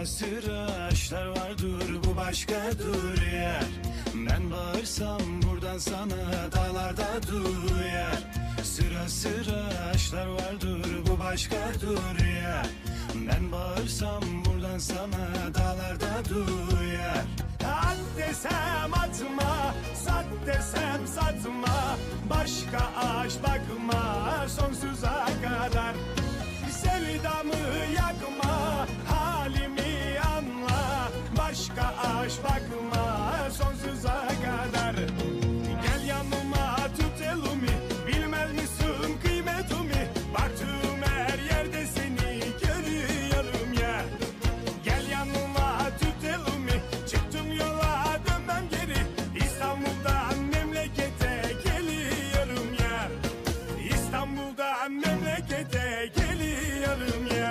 Sıra sıra aşklar var dur bu başka dur yer Ben bağırsam buradan sana dağlarda duyar. Sıra sıra aşklar var dur bu başka dur yer Ben bağırsam buradan sana dağlarda duyar. At desem atma, sat desem satma. Başka aşk bakma sonsuza kararı Gel yanıma tut elimi. Bilmez misin kıymetimi? Baktığım her yerde seni görüyorum ya. Gel yanıma tut elimi. Çıktım yola dönmem geri. İstanbul'dan memlekete geliyorum ya. İstanbul'dan memlekete geliyorum ya.